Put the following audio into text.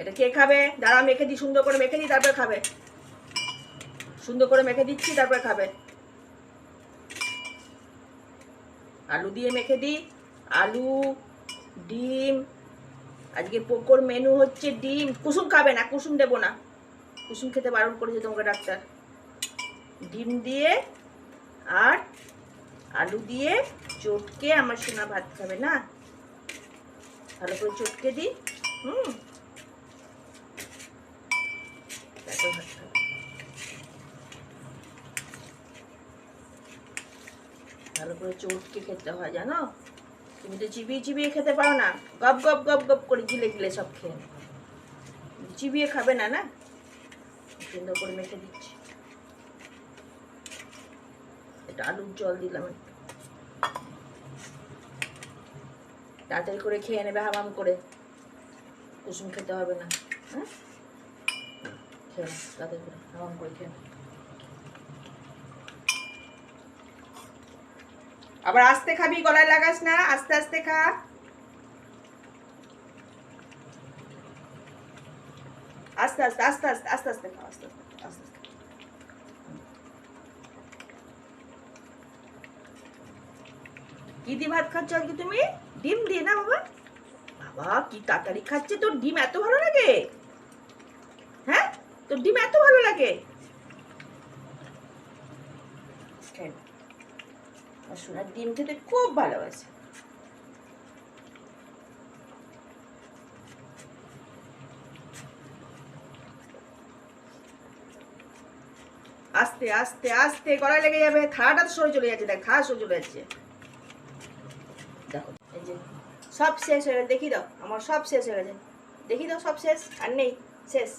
এটা কে খাবে? দাঁড়া মেখে দিই সুন্দর করে মেখে দিই তারপরে খাবে। সুন্দর করে মেখে দিচ্ছি, তারপরে খাবে। আলু দিয়ে মেখে দিই আলু, ডিম, আজকে পোকোর মেনু হচ্ছে ডিম। কুসুম খাবে না, কুসুম দেবো না। কুসুম খেতে বারণ করেছে তোমাকে ডাক্তার। ডিম দিয়ে আর আলু দিয়ে চটকে আমার সোনা ভাত খাবে না? ভালো করে চটকে দিই হুম তারপর ভাত খাবে ভালো করে চটকে খেতে হয়, জানো? তুমি তো চিবিয়ে চিবিয়ে খেতে পারো না। গপ গপ গপ গপ করে গিলে গিলে সব খেয়ে চিবিয়ে খাবে না না? সুন্দর করে মেখে দিচ্ছি। এটা আলুর জল দিলাম তাড়াতাড়ি করে খেয়ে নেবে, হামাম করে। কুসুম খেতে হবে না। হ্যাঁ? খেয়ে তাড়াতাড়ি করে, হামাম করে খেয়ে নাও। আবার আস্তে খাবি, গলায় লাগাস না, আস্তে আস্তে খা। আস্তে আস্তে আস্তে আস্তে আস্তে আস্তে খা, আস্তে আস্তে আস্তে কি দিয়ে ভাত খাচ্ছ আজকে তুমি? ডিম দিয়ে না বাবা? বাবা, কি তাড়াতাড়ি খাচ্ছে? তোর ডিম এত ভালো লাগে। হ্যাঁ? তোর ডিম এত ভালো লাগে। আমার সোনার ডিম খেতে খুব ভালোবাসে। আস্তে আস্তে আস্তে গলায় লেগে যাবে, থালাটা তো সরে চলে যাচ্ছে, দেখ থালা সরে চলে যাচ্ছে। দেখো, এই যে সব শেষ হয়ে গেছে, দেখি দাও, আমার সব শেষ হয়ে গেছে। দেখি দাও, সব শেষ, আর নেই, শেষ।